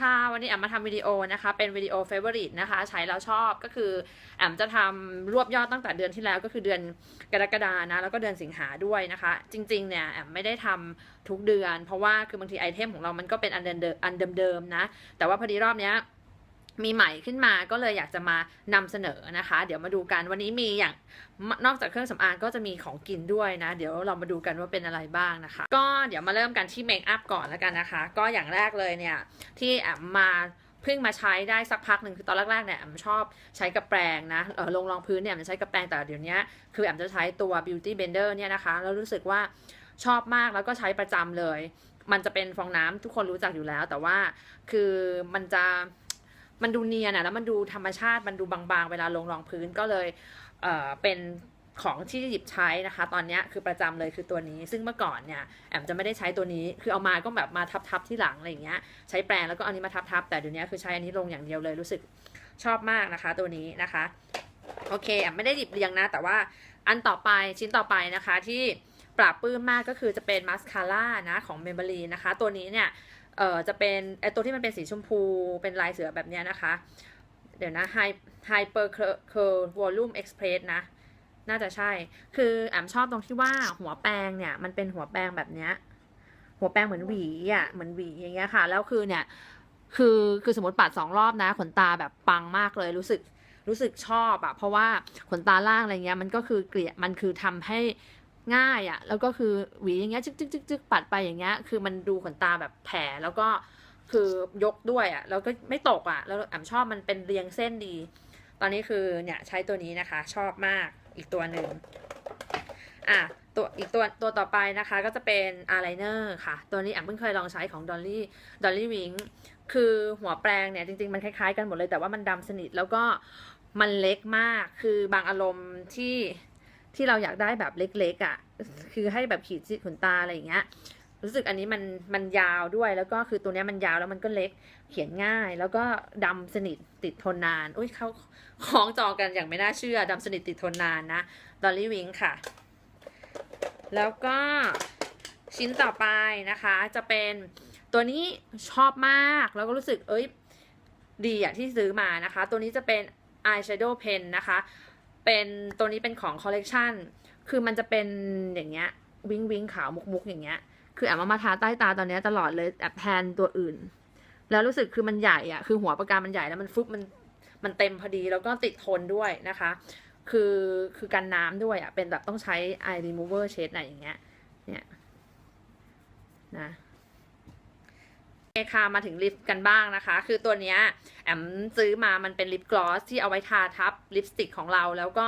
ค่ะ วันนี้แอมมาทำวิดีโอนะคะ เป็นวิดีโอเฟเวอริตนะคะ ใช้แล้วชอบก็คือแอมจะทำรวบยอดตั้งแต่เดือนที่แล้วก็คือเดือนกรกฎานะ แล้วก็เดือนสิงหาด้วยนะคะ จริงๆเนี่ยแอมไม่ได้ทำทุกเดือน เพราะว่าคือบางทีไอเทมของเรามันก็เป็นอันเดิมๆอันเดิมๆนะ แต่ว่าพอดีรอบเนี้ย มีใหม่ขึ้นมาก็เลยอยากจะมานำเสนอนะคะ เดี๋ยวมาดูกันวันนี้มีอย่างนอกจากเครื่องสำอางก็จะมีของกินด้วยนะ เดี๋ยวเรามาดูกันว่าเป็นอะไรบ้างนะคะ ก็เดี๋ยวมาเริ่มกันที่เมคอัพก่อนแล้วกันนะคะ ก็อย่างแรกเลยเนี่ยที่แอมมาเพิ่งมาใช้ได้สักพักหนึ่งคือตอนแรกๆเนี่ยแอมชอบใช้กระแปรงนะเออลงรองพื้นเนี่ยแอมใช้กระแปรงแต่เดี๋ยวนี้คือแอมจะใช้ตัว beauty blender เนี่ยนะคะแล้วรู้สึกว่าชอบมากแล้วก็ใช้ประจำเลย มันจะเป็นฟองน้ำทุกคนรู้จักอยู่แล้ว แต่ว่าคือมันจะ มันดูเนียนอะแล้วมันดูธรรมชาติมันดูบางๆ เวลาลงรองพื้นก็เลยเอ่อเป็นของที่หยิบใช้นะคะ ตอนนี้คือประจำเลยคือตัวนี้ ซึ่งเมื่อก่อนเนี่ยแอมจะไม่ได้ใช้ตัวนี้ คือเอามาก็แบบมาทับๆที่หลังอะไรอย่างเงี้ยใช้แปรงแล้วก็เอานี้มาทับๆแต่เดี๋ยวนี้คือใช้อันนี้ลงอย่างเดียวเลยรู้สึกชอบมากนะคะ ตัวนี้นะคะโอเคแอมไม่ได้หยิบเรียงนะ แต่ว่าอันต่อไปชิ้นต่อไปนะคะที่ปราบปื้มมากก็คือจะเป็นมาสคาร่านะของเมมเบรีนะคะ ตัวนี้เนี่ย เอ่อจะเป็นไอตัวที่มันเป็นสีชมพูเป็นลายเสือแบบเนี้ยนะคะ เดี๋ยวนะ Hyper Curl Volume Express นะ น่าจะใช่ คือแอมชอบตรงที่ว่าหัวแปรงเนี่ย มันเป็นหัวแปรงแบบเนี้ยหัวแปรงเหมือนหวีอะเหมือนหวีอย่างเงี้ยค่ะ แล้วคือเนี่ยคือคือสมมติปัดสองรอบนะ ขนตาแบบปังมากเลยรู้สึกรู้สึกชอบอะเพราะว่าขนตาล่างอะไรเงี้ยมันก็คือเกลี่ยมันคือทำให้ ง่ายอะแล้วก็คือหวีอย่างเงี้ยจึ๊กจึ๊กจึ๊กจิกปัดไปอย่างเงี้ย คือมันดูขนตาแบบแผ่แล้วก็คือยกด้วยอะแล้วก็ไม่ตกอะแล้วแอมชอบมันเป็นเรียงเส้นดี ตอนนี้คือเนี่ยใช้ตัวนี้นะคะ ชอบมากอีกตัวหนึ่งอะตัวอีกตัวตัวต่อไปนะคะก็จะเป็นอายไลเนอร์ค่ะ ตัวนี้แอมเพิ่งเคยลองใช้ของดอลลี่ดอลลี่วิงคือหัวแปรงเนี่ยจริง ๆ มันคล้ายๆกันหมดเลยแต่ว่ามันดำสนิทแล้วก็มันเล็กมาก คือบางอารมณ์ที่ ที่เราอยากได้แบบเล็กๆอะ่ะ คือให้แบบขีดขนตาอะไรอย่างเงี้ย รู้สึกอันนี้มันมันยาวด้วยแล้วก็คือตัวนี้มันยาวแล้วมันก็เล็กเขียนง่าย แล้วก็ดำสนิทติดทนนานอุ้ยเขาคล้องจองกันอย่างไม่น่าเชื่อดำสนิทติดทนนานนะดอลลี่วิงค่ะ แล้วก็ชิ้นต่อไปนะคะ จะเป็นตัวนี้ชอบมากแล้วก็รู้สึกเอ้ยดีอะที่ซื้อมานะคะ ตัวนี้จะเป็น eyeshadow pen นะคะ เป็นตัวนี้เป็นของคอลเลกชันคือมันจะเป็นอย่างเงี้ยวิงวิงขาวมุกมุกอย่างเงี้ย คือแอบมามาทาใต้ตาตอนนี้ตลอดเลยแอบแพนตัวอื่น แล้วรู้สึกคือมันใหญ่อะคือหัวปากกามันใหญ่แล้วมันฟุบมันมันเต็มพอดีแล้วก็ติดทนด้วยนะคะ คือคือกันน้ำด้วยอะเป็นแบบต้องใช้ eye remover shade ไหนอย่างเงี้ยเนี่ยนะ อเคค่ะมาถึงลิปกันบ้างนะคะ คือตัวเนี้ยแอมซื้อมามันเป็นลิปกลอสที่เอาไว้ทาทับลิปสติกของเราแล้วก็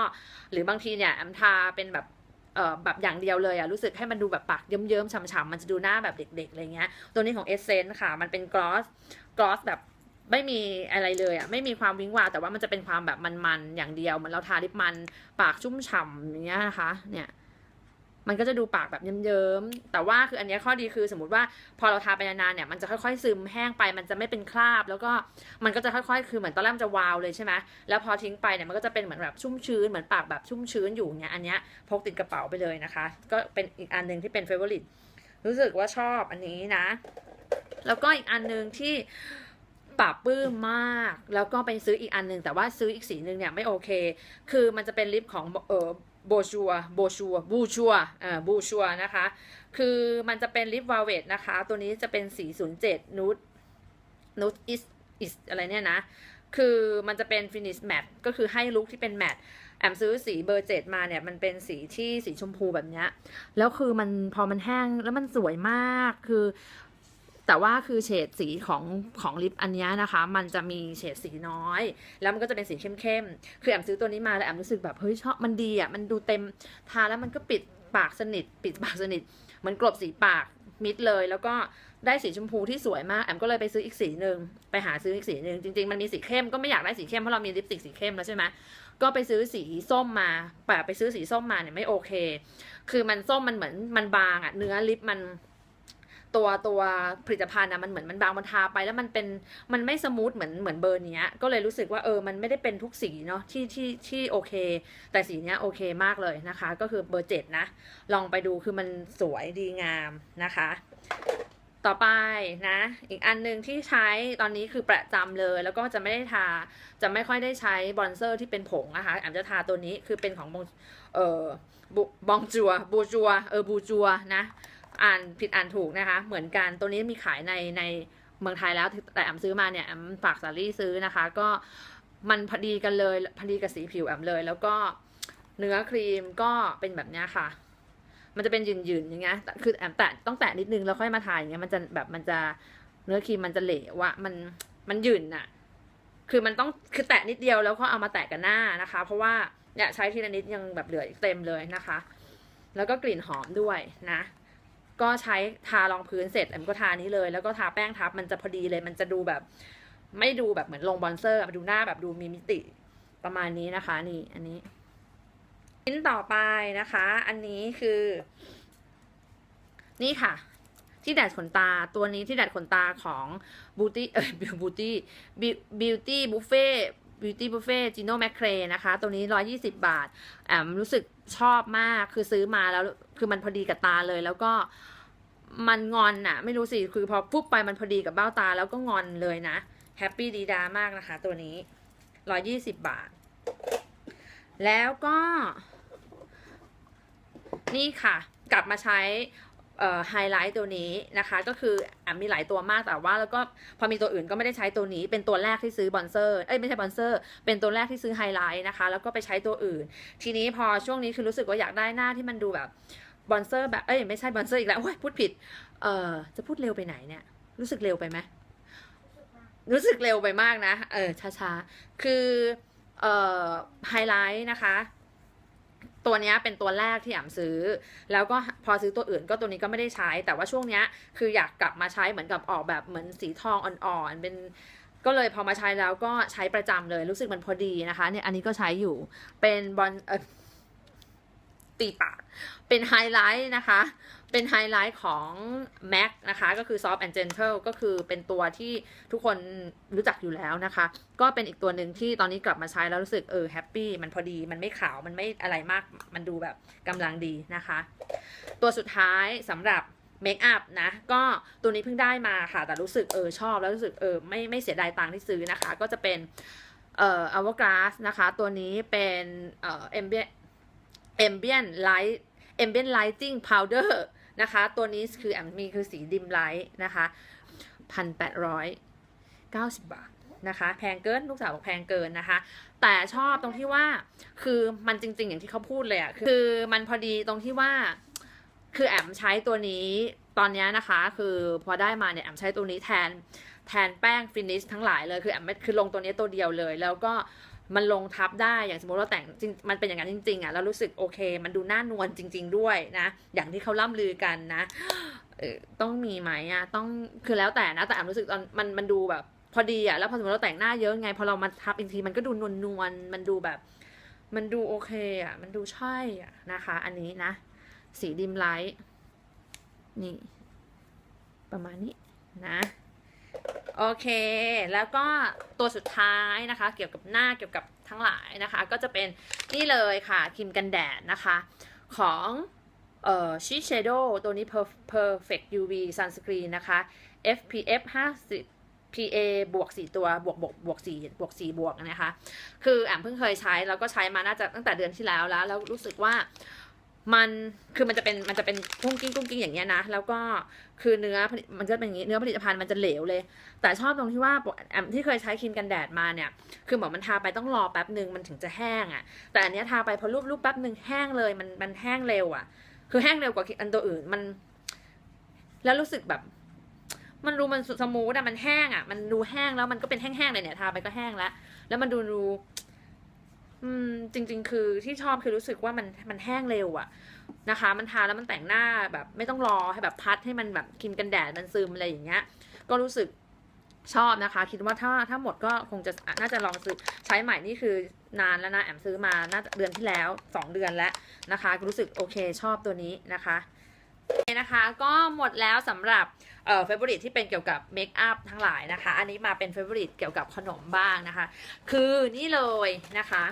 หรือบางทีเนี่ยแอมทาเป็นแบบเอ่อแบบอย่างเดียวเลยอะรู้สึกให้มันดูแบบปากเยิ้มๆฉ่ำๆมันจะดูหน้าแบบเด็กๆอะไรเงี้ยตัวนี้ของเอเซนต์ค่ะมันเป็นกลอสกลอสแบบไม่มีอะไรเลยอะไม่มีความวิ้งวาวแต่ว่ามันจะเป็นความแบบมันๆอย่างเดียวเหมือนเราทาลิปมันปากชุ่มฉ่ำอย่างเงี้ยนะคะเนี่ย มันก็จะดูปากแบบเยิ้มๆ แต่ว่าคืออันนี้ข้อดีคือสมมติว่าพอเราทาไปนานๆเนี่ยมันจะค่อยๆ ซึมแห้งไป มันจะไม่เป็นคราบ แล้วก็มันก็จะค่อยๆ คือเหมือนตอนแรกมันจะวาวเลยใช่ไหมแล้วพอทิ้งไปเนี่ยมันก็จะเป็นเหมือนแบบชุ่มชื้นเหมือนปากแบบชุ่มชื้นอยู่เนี่ยอันเนี้ยพกติดกระเป๋าไปเลยนะคะ ก็เป็นอีกอันหนึ่งที่เป็นเฟเวอร์ลิตรู้สึกว่าชอบอันนี้นะ แล้วก็อีกอันหนึ่งที่ปรับปื้มมาก แล้วก็ไปซื้ออีกอันหนึ่งแต่ว่าซื้ออีกสีหนึ่งเนี่ยไม่โอเค คือมันจะเป็นลิปของเออ โบชัวโบชัวบูชัวอ่าบูชัวนะคะ คือมันจะเป็นลิปวาเวตนะคะ ตัวนี้จะเป็นสี07 นูดนูดอิสอิสอะไรเนี่ยนะ คือมันจะเป็นฟินิชแมตก็คือให้ลุคที่เป็นแมตแอมซื้อสีเบอร์เจ็ดมาเนี่ยมันเป็นสีที่สีชมพูแบบเนี้ยแล้วคือมันพอมันแห้งแล้วมันสวยมากคือ แต่ว่าคือเฉดสีของของลิปอันนี้นะคะ มันจะมีเฉดสีน้อย แล้วมันก็จะเป็นสีเข้มๆ คือแอมซื้อตัวนี้มาแล้วแอมรู้สึกแบบเฮ้ยชอบมันดีอะ มันดูเต็มทาแล้วมันก็ปิดปากสนิท ปิดปากสนิทมันกลบสีปากมิดเลย แล้วก็ได้สีชมพูที่สวยมากแอมก็เลยไปซื้ออีกสีหนึ่งไปหาซื้ออีกสีหนึ่งจริงๆมันมีสีเข้มก็ไม่อยากได้สีเข้มเพราะเรามีลิปสติกสีเข้มแล้วใช่ไหมก็ไปซื้อสีส้มมาแต่ไปซื้อสีส้มมาเนี่ยไม่โอเค คือมันส้มมันเหมือนมันบางอะเนื้อลิปมัน ตัวตัวผลิตภัณฑ์นะมันเหมือนมันบางมันทาไปแล้วมันเป็นมันไม่สมูทเหมือนเหมือนเบอร์เนี้ยก็เลยรู้สึกว่าเออมันไม่ได้เป็นทุกสีเนาะที่ที่ที่โอเค แต่สีเนี้ยโอเคมากเลยนะคะ ก็คือเบอร์เจ็ดนะ ลองไปดูคือมันสวยดีงามนะคะ ต่อไปนะ อีกอันหนึ่งที่ใช้ตอนนี้คือประจำเลย แล้วก็จะไม่ได้ทาจะไม่ค่อยได้ใช้บอนเซอร์ที่เป็นผงนะคะแอมจะทาตัวนี้คือเป็นของบงเออบองจัวบูจัวเออบูจัวนะ อ่านผิดอ่านถูกนะคะ เหมือนกันตัวนี้มีขายในในเมืองไทยแล้วแต่แอมซื้อมาเนี่ยแอมฝากสาลี่ซื้อนะคะ ก็มันพอดีกันเลยพอดีกับสีผิวแอมเลย แล้วก็เนื้อครีมก็เป็นแบบเนี้ยค่ะ มันจะเป็นหยืนๆอย่างเงี้ยคือแอมแตะต้องแตะนิดนึงแล้วค่อยมาทาอย่างเงี้ยมันจะแบบมันจะเนื้อครีมมันจะเหลวอะมันมันหยืนอะคือมันต้องคือแตะนิดเดียวแล้วก็เอามาแตะกันหน้านะคะ เพราะว่าเนี่ยใช้ทีละนิดยังแบบเหลืออีกเต็มเลยนะคะ แล้วก็กลิ่นหอมด้วยนะ ก็ใช้ทารองพื้นเสร็จแอมก็ทานี้เลย แล้วก็ทาแป้งทับมันจะพอดีเลย มันจะดูแบบ ไม่ดูแบบเหมือนลงบอนเซอร์มันดูหน้าแบบดูมีมิติประมาณนี้นะคะ นี่อันนี้ชิ้นต่อไปนะคะ อันนี้คือ นี่ค่ะ ที่ดัดขนตาตัวนี้ที่ดัดขนตาของ Beauty เอ้ย Beauty Beauty Buffet Beauty Buffet Gino McCray นะคะ ตัวนี้ 120 บาทแอมรู้สึกชอบมากคือซื้อมาแล้วคือมันพอดีกับตาเลย แล้วก็มันงอนอะไม่รู้สิ คือพอปุ๊บไปมันพอดีกับเบ้าตาแล้วก็งอนเลยนะแฮปปี้ดีดามากนะคะ ตัวนี้ 120 บาท แล้วก็ นี่ค่ะ กลับมาใช้ ไฮไลท์ตัวนี้นะคะ ก็คืออมีหลายตัวมากแต่ว่าแล้วก็พอมีตัวอื่นก็ไม่ได้ใช้ตัวนี้ เป็นตัวแรกที่ซื้อบอนเซอร์เอ้ยไม่ใช่บอนเซอร์ เป็นตัวแรกที่ซื้อไฮไลท์นะคะ แล้วก็ไปใช้ตัวอื่น ทีนี้พอช่วงนี้คือรู้สึกว่าอยากได้หน้าที่มันดูแบบบอนเซอร์แบบเอ้ยไม่ใช่บอนเซอร์อีกแล้วโอ้ยพูดผิดเอ่อจะพูดเร็วไปไหนเนี่ย รู้สึกเร็วไปไหมรู้สึกเร็วไปมากนะ เออช้าๆ คือ เอ่อ ไฮไลท์นะคะ ตัวนี้เป็นตัวแรกที่แอมซื้อ แล้วก็พอซื้อตัวอื่นก็ตัวนี้ก็ไม่ได้ใช้ แต่ว่าช่วงนี้คืออยากกลับมาใช้เหมือนกับออกแบบเหมือนสีทองอ่อนๆเป็นก็เลยพอมาใช้แล้วก็ใช้ประจำเลยรู้สึกมันพอดีนะคะเนี่ยอันนี้ก็ใช้อยู่เป็นบอลเออ ตีปากเป็นไฮไลท์นะคะ เป็นไฮไลท์ของ MAC นะคะ ก็คือ Soft and Gentle ก็คือเป็นตัวที่ทุกคนรู้จักอยู่แล้วนะคะ ก็เป็นอีกตัวหนึ่งที่ตอนนี้กลับมาใช้แล้วรู้สึกเออแฮปปี้มันพอดีมันไม่ขาวมันไม่อะไรมากมันดูแบบกำลังดีนะคะ ตัวสุดท้ายสำหรับเมคอัพนะ ก็ตัวนี้เพิ่งได้มาค่ะ แต่รู้สึกเออชอบแล้วรู้สึกเออไม่ไม่เสียดายตังค์ที่ซื้อนะคะ ก็จะเป็นเอ่อ Hourglass นะคะ ตัวนี้เป็นเอ่อ ambient ambient light ambient lighting powder นะคะ ตัวนี้คือแอมมีคือสีดิมไลท์นะคะพันแปดร้อยเก้าสิบบาทนะคะ แพงเกิน ลูกสาวบอกแพงเกินนะคะ แต่ชอบตรงที่ว่าคือมันจริง ๆ อย่างที่เขาพูดเลยอะคือมันพอดีตรงที่ว่า คือแอมใช้ตัวนี้ตอนนี้นะคะ คือพอได้มาเนี่ยแอมใช้ตัวนี้แทนแทนแป้งฟินิชทั้งหลายเลยคือแอมไม่คือลงตัวนี้ตัวเดียวเลย แล้วก็ มันลงทับได้อย่างสมมติเราแต่งจริงมันเป็นอย่างนั้นจริง ๆอะแล้วรู้สึกโอเค มันดูน่านวลจริง ๆ ด้วยนะ อย่างที่เขาล่ำลือกันนะเออต้องมีไหมอะต้องคือแล้วแต่นะแต่แอมรู้สึกตอนมันมันดูแบบ พอดีอะแล้วพอสมมติเราแต่งหน้าเยอะไงพอเรามาทับอีกทีมันก็ดูนวลนวลมันดูแบบ มันดูโอเคอะมันดูใช่อะนะคะ อันนี้นะ สีดิมไลท์นี่ ประมาณนี้นะ โอเค แล้วก็ตัวสุดท้ายนะคะ เกี่ยวกับหน้าเกี่ยวกับทั้งหลายนะคะ ก็จะเป็นนี่เลยค่ะครีมกันแดดนะคะ ของเอ่อชิเชโดตัวนี้ perfect UV sunscreen นะคะ FPF 50 PA บวก4ตัวบวกบวกบวก4บวก4บวกนะคะ คือแอมเพิ่งเคยใช้ แล้วก็ใช้มาน่าจะตั้งแต่เดือนที่แล้วแล้ว แล้วรู้สึกว่า มันคือมันจะเป็นมันจะเป็นกุ้งกิ้งกุ้งกิ้งอย่างเงี้ยนะ แล้วก็คือเนื้อมันจะเป็นอย่างงี้เนื้อผลิตภัณฑ์มันจะเหลวเลย แต่ชอบตรงที่ว่าแอมที่เคยใช้ครีมกันแดดมาเนี่ย คือเหมือนมันทาไปต้องรอแป๊บหนึ่งมันถึงจะแห้งอะ่ะ แต่อันเนี้ยทาไปพอรูปรูปแป๊บหนึ่งแห้งเลยมันมันแห้งเร็วอะ่ะ คือแห้งเร็วกว่าอันตัวอื่นมัน แล้วรู้สึกแบบ มันดูมันสมูทอะมันแห้งอะ มันดูแห้งแล้วมันก็เป็นแห้งๆเลยเนี่ยทาไปก็แห้งแล้วแล้วมันดูดู อืมจริง ๆ คือที่ชอบคือรู้สึกว่ามันมันแห้งเร็วอะนะคะ มันทาแล้วมันแต่งหน้าแบบไม่ต้องรอให้แบบพัดให้มันแบบครีมกันแดดมันซึมอะไรอย่างเงี้ย ก็รู้สึกชอบนะคะ คิดว่าถ้าถ้าหมดก็คงจะน่าจะลองซื้อใช้ใหม่นี่คือนานแล้วนะแอมซื้อมาน่าจะเดือนที่แล้วสองเดือนแล้วนะคะรู้สึกโอเคชอบตัวนี้นะคะโอเคนะคะก็หมดแล้วสำหรับเอ่อเฟเวอริตที่เป็นเกี่ยวกับเมคอัพทั้งหลายนะคะ อันนี้มาเป็นเฟเวอริตเกี่ยวกับขนมบ้างนะคะ คือนี่เลยนะคะ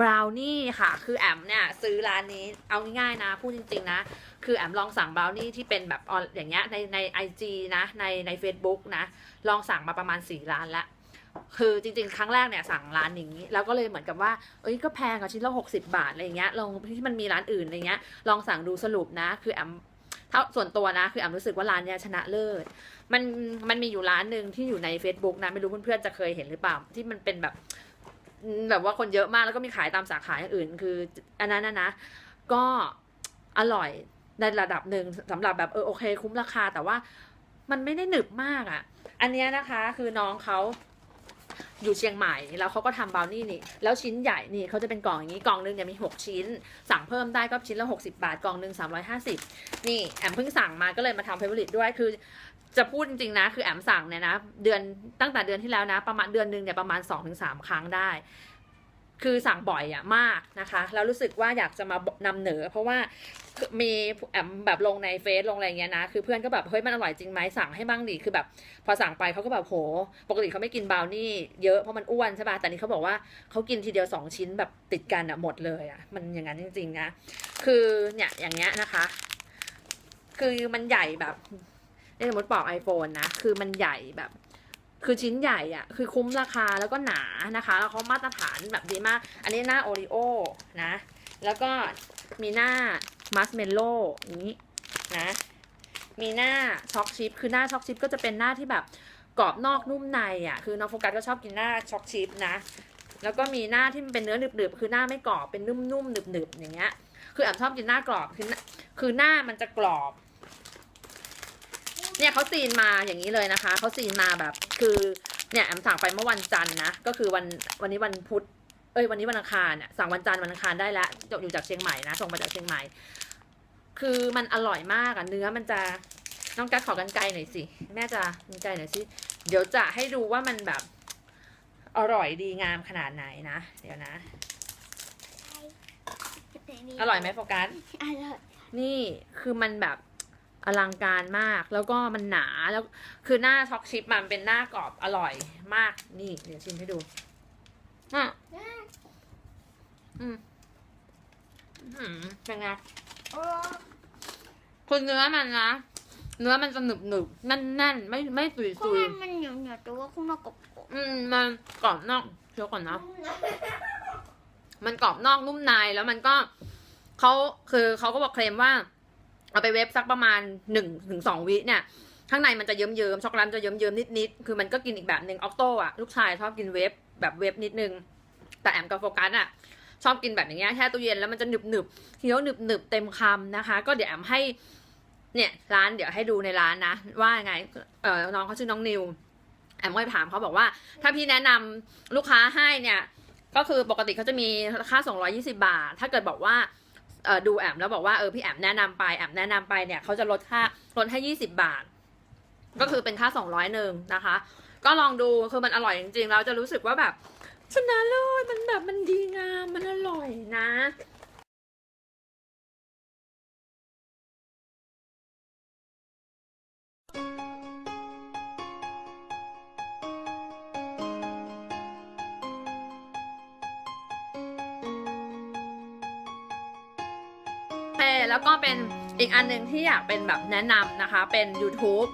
บราวนี่ค่ะ คือแอมเนี่ยซื้อร้านนี้เอาง่ายๆนะ พูดจริง ๆ นะ คือแอมลองสั่งบราวนี่ที่เป็นแบบออนอย่างเงี้ยในในไอจนะในใน Facebook นะ ลองสั่งมาประมาณ 4 ร้านละคือจริงๆ ครั้งแรกเนี่ยสั่งร้านนี้แล้วก็เลยเหมือนกับว่า เอ้ยก็แพงกว่าชิ้นละหกสิบาทอะไรเงี้ยลองที่มันมีร้านอื่นอะไรเงี้ยลองสั่งดูสรุปนะ คือแอมถ้าส่วนตัวนะคือแอมรู้สึกว่าร้านเนี้ยชนะเลิศมันมันมีอยู่ร้านหนึ่งที่อยู่ใน Facebook นะไม่รู้เพื่อนๆจะเคยเห็นหรือเปล่าที่มันเป็นแบบ แบบว่าคนเยอะมากแล้วก็มีขายตามสาขาอย่างอื่น คือ อันนั้นนะนะ ก็อร่อยในระดับหนึ่งสำหรับแบบเออโอเค คุ้มราคาแต่ว่ามันไม่ได้หนึบมากอะ่ะ อันเนี้ยนะคะคือน้องเขาอยู่เชียงใหม่แล้วเขาก็ทำบาวนี่นี่ แล้วชิ้นใหญ่นี่เขาจะเป็นกล่องอย่างนี้กล่องหนึงเนี่ยมี 6 ชิ้น สั่งเพิ่มได้ก็ชิ้นละ 60 บาท กล่องหนึ่ง350 นี่แอมเพิ่งสั่งมาก็เลยมาทำเฟเวอริตด้วยคือ จะพูดจริงๆนะคือแอมสั่งเนี่ยนะเดือนตั้งแต่เดือนที่แล้วนะ ประมาณเดือนหนึ่งเนี่ยประมาณ 2-3 ครั้งได้ คือสั่งบ่อยอะมากนะคะแล้วรู้สึกว่าอยากจะมานำเหนอ เพราะว่ามีแอมแบบลงในเฟซลงอะไรเงี้ยนะคือเพื่อนก็แบบเฮ้ยมันอร่อยจริงไหมสั่งให้บ้างดิคือแบบ พอสั่งไปเขาก็แบบโห ปกติเขาไม่กินบราวนี่เยอะเพราะมันอ้วนใช่ป่ะแต่นี่เขาบอกว่าเขากินทีเดียวสองชิ้นแบบติดกันอะหมดเลยอะมันอย่างนั้นจริงๆนะคือเนี่ยอย่างเงี้ยนะคะ คือมันใหญ่แบบ สมมติปอก iPhone นะ คือมันใหญ่แบบ คือชิ้นใหญ่อะคือคุ้มราคาแล้วก็หนานะคะ แล้วเขามาตรฐานแบบดีมาก อันนี้หน้าโอริโอนะ แล้วก็มีหน้ามัสเมลโล่อย่างนี้นะ มีหน้าช็อกชิพคือหน้าช็อกชิพก็จะเป็นหน้าที่แบบกรอบนอกนุ่มในอะ คือน้องโฟกัสก็ชอบกินหน้าช็อกชิพนะ แล้วก็มีหน้าที่มันเป็นเนื้อหนึบๆ คือหน้าไม่กรอบ เป็นนุ่มๆหนึบๆ อย่างเงี้ย คือแอมชอบกินหน้ากรอบ คือ คือหน้ามันจะกรอบ เนี่ยเขาซีนมาอย่างนี้เลยนะคะ เขาซีนมาแบบ คือเนี่ยแอมสั่งไปเมื่อวันจันทร์นะ ก็คือวันวันนี้วันพุธ เอ้ยวันนี้วันอังคารเนี่ยสั่งวันจันทร์วันอังคารได้แล้วอยู่จากเชียงใหม่นะส่งมาจากเชียงใหม่ คือมันอร่อยมากอะเนื้อมันจะน้องกัดขอกันไกลหน่อยสิแม่จะกันไกลหน่อยสิเดี๋ยวจะให้ดูว่ามันแบบอร่อยดีงามขนาดไหนนะ เดี๋ยวนะ อร่อยไหมโฟกัส อร่อย นี่คือมันแบบ อลังการมากแล้วก็มันหนาแล้วคือหน้าช็อกชิปมันเป็นหน้ากรอบอร่อยมากนี่เดี๋ยวชิมให้ดูอะอืมอืมเป็นไงโอ้คือเนื้อมันนะเนื้อมันจะหนึบหนึบๆแน่นแน่นๆไม่ไม่ตุยข้างตุยในมันเหนียวเหนียวๆแต่ว่าข้างนอกกรอบอืมมันกรอบนอกเคี้ยวก่อนนะมันกรอบนอกนุ่มในแล้วมันก็เขาคือเขาก็บอกเคลมว่า เอาไปเวฟสักประมาณหนึ่งถึงสองวิเนี่ยข้างในมันจะเยิ้มเยิ้มๆช็อกโกแลตจะเยิ้มเยิ้มนิดนิดๆคือมันก็กินอีกแบบหนึ่งออกโต้อะลูกชายชอบกินเวฟแบบเวฟนิดนึง แต่แอมกับโฟกัสอะชอบกินแบบอย่างเงี้ยแช่ตู้เย็นแล้วมันจะหนึบหนึบเคี้ยวหนึบหนึบเต็มคำนะคะ ก็เดี๋ยวแอมให้เนี่ยร้านเดี๋ยวให้ดูในร้านนะ ว่ายังไงเออน้องเขาชื่อน้องนิวแอมก็ไปถามเขาบอกว่า ถ้าพี่แนะนำลูกค้าให้เนี่ย ก็คือปกติเขาจะมีค่า220 บาท ถ้าเกิดบอกว่า ดูแอมแล้วบอกว่าเออพี่แอมแนะนำไปแอมแนะนำไปเนี่ยเขาจะลดค่าลดให้ยี่สิบาท ก็คือเป็นค่าสองร้อยหนึ่งนะคะ ก็ลองดูคือมันอร่อยจริงๆเราจะรู้สึกว่าแบบชนะเลยมันแบบมันดีงามมันอร่อยนะ แล้วก็เป็นอีกอันหนึ่งที่อยากเป็นแบบแนะนำนะคะ เป็น YouTube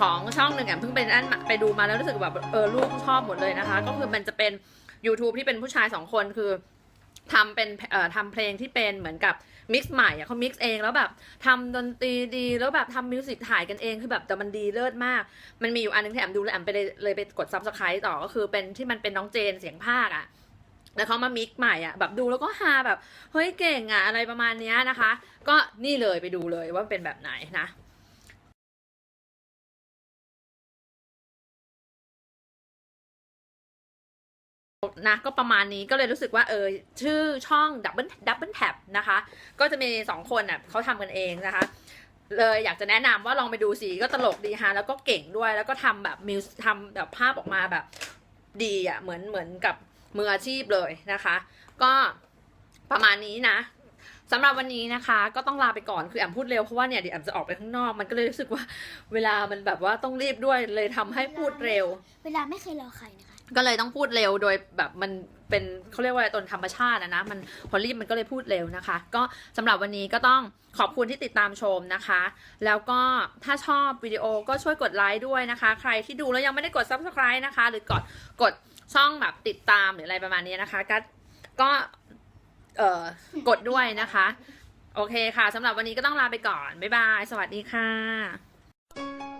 ของช่องหนึ่งแอมเพิ่งไปนั่นไปดูมาแล้วรู้สึกแบบเออลูกชอบหมดเลยนะคะ ก็คือมันจะเป็น YouTube ที่เป็นผู้ชายสองคนคือทำเป็นเอ่อทำเพลงที่เป็นเหมือนกับมิกซ์ใหม่อะเขามิกซ์เองแล้วแบบทำดนตรีดีแล้วแบบทำมิวสิกถ่ายกันเองคือแบบแต่มันดีเลิศมาก มันมีอยู่อันหนึงที่แอมดูแล้วแอมไปเลยเลยไปกด subscribe ต่อก็คือเป็นที่มันเป็นน้องเจนเสียงภาคอะ แล้วเขามามิกใหม่อะแบบดูแล้วก็ฮาแบบเฮ้ยเก่งอะอะไรประมาณเนี้ยนะคะ ก็นี่เลยไปดูเลยว่าเป็นแบบไหนนะนะก็ประมาณนี้ก็เลยรู้สึกว่าเออชื่อช่อง Double Double Tap นะคะ ก็จะมีสองคนอะเขาทำกันเองนะคะ เลยอยากจะแนะนำว่าลองไปดูสิก็ตลกดีฮะแล้วก็เก่งด้วยแล้วก็ทำแบบมิวทำแบบภาพออกมาแบบดีอะเหมือนเหมือนกับ มืออาชีพเลยนะคะ ก็ประมาณนี้นะสำหรับวันนี้นะคะ ก็ต้องลาไปก่อนคือแอมพูดเร็วเพราะว่าเนี่ยเดี๋ยวแอมจะออกไปข้างนอกมันก็เลยรู้สึกว่าเวลามันแบบว่าต้องรีบด้วยเลยทำให้พูดเร็ว เวลาไม่เคยรอใครนะคะ ก็เลยต้องพูดเร็วโดยแบบมันเป็นเขาเรียกว่าอะไรตนธรรมชาตินะนะมันพอรีบมันก็เลยพูดเร็วนะคะ ก็สำหรับวันนี้ก็ต้องขอบคุณที่ติดตามชมนะคะ แล้วก็ถ้าชอบวิดีโอก็ช่วยกดไลค์ด้วยนะคะ ใครที่ดูแล้วยังไม่ได้กด subscribe นะคะ หรือกดกด ช่องแบบติดตามหรืออะไรประมาณนี้นะคะ ก็ก็เอ่อกดด้วยนะคะ โอเคค่ะสำหรับวันนี้ก็ต้องลาไปก่อน บ๊ายบาย สวัสดีค่ะ